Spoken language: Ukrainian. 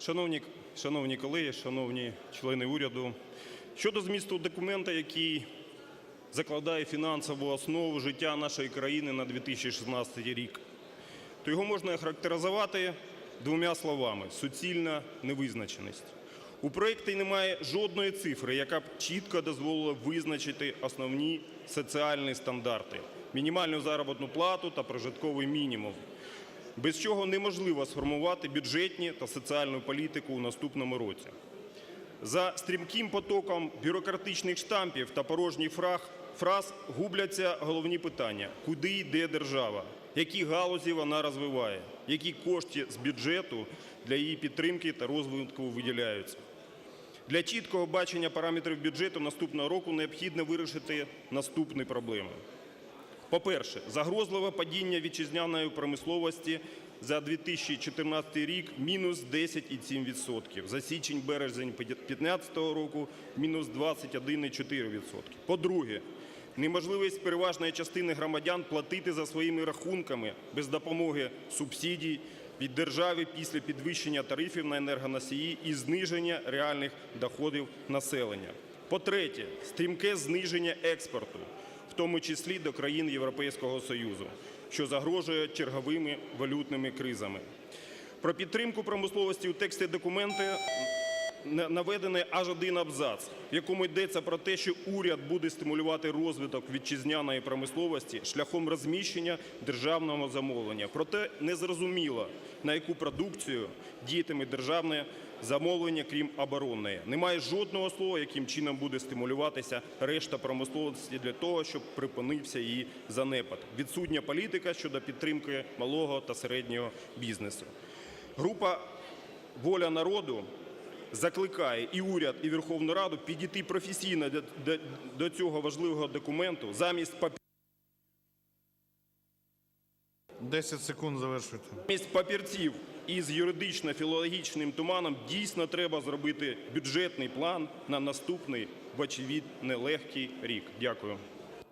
Шановні, шановні колеги, шановні члени уряду, щодо змісту документа, який закладає фінансову основу життя нашої країни на 2016 рік, то його можна характеризувати двома словами – суцільна невизначеність. У проєкті немає жодної цифри, яка б чітко дозволила визначити основні соціальні стандарти – мінімальну заробітну плату та прожитковий мінімум, без чого неможливо сформувати бюджетні та соціальну політику у наступному році. За стрімким потоком бюрократичних штампів та порожніх фраз губляться головні питання: куди йде держава, які галузі вона розвиває, які кошти з бюджету для її підтримки та розвитку виділяються. Для чіткого бачення параметрів бюджету наступного року необхідно вирішити наступні проблеми. По-перше, загрозливе падіння вітчизняної промисловості за 2014 рік – мінус 10,7%. За січень-березень 2015 року – мінус 21,4%. По-друге, неможливість переважної частини громадян платити за своїми рахунками без допомоги субсидій від держави після підвищення тарифів на енергоносії і зниження реальних доходів населення. По-третє, стрімке зниження експорту тому числі до країн Європейського Союзу, що загрожує черговими валютними кризами. Про підтримку промисловості у тексті документу наведений аж один абзац, в якому йдеться про те, що уряд буде стимулювати розвиток вітчизняної промисловості шляхом розміщення державного замовлення. Проте незрозуміло, на яку продукцію діятиме державне замовлення, крім оборонної. Немає жодного слова, яким чином буде стимулюватися решта промисловості для того, щоб припинився її занепад. Відсутня політика щодо підтримки малого та середнього бізнесу. Група Воля народу закликає і уряд, і Верховну Раду підійти професійно до, цього важливого документу замість папі- 10 секунд завершуйте. замість папірців із юридично-філологічним туманом дійсно треба зробити бюджетний план на наступний, вочевидь, нелегкий рік. Дякую.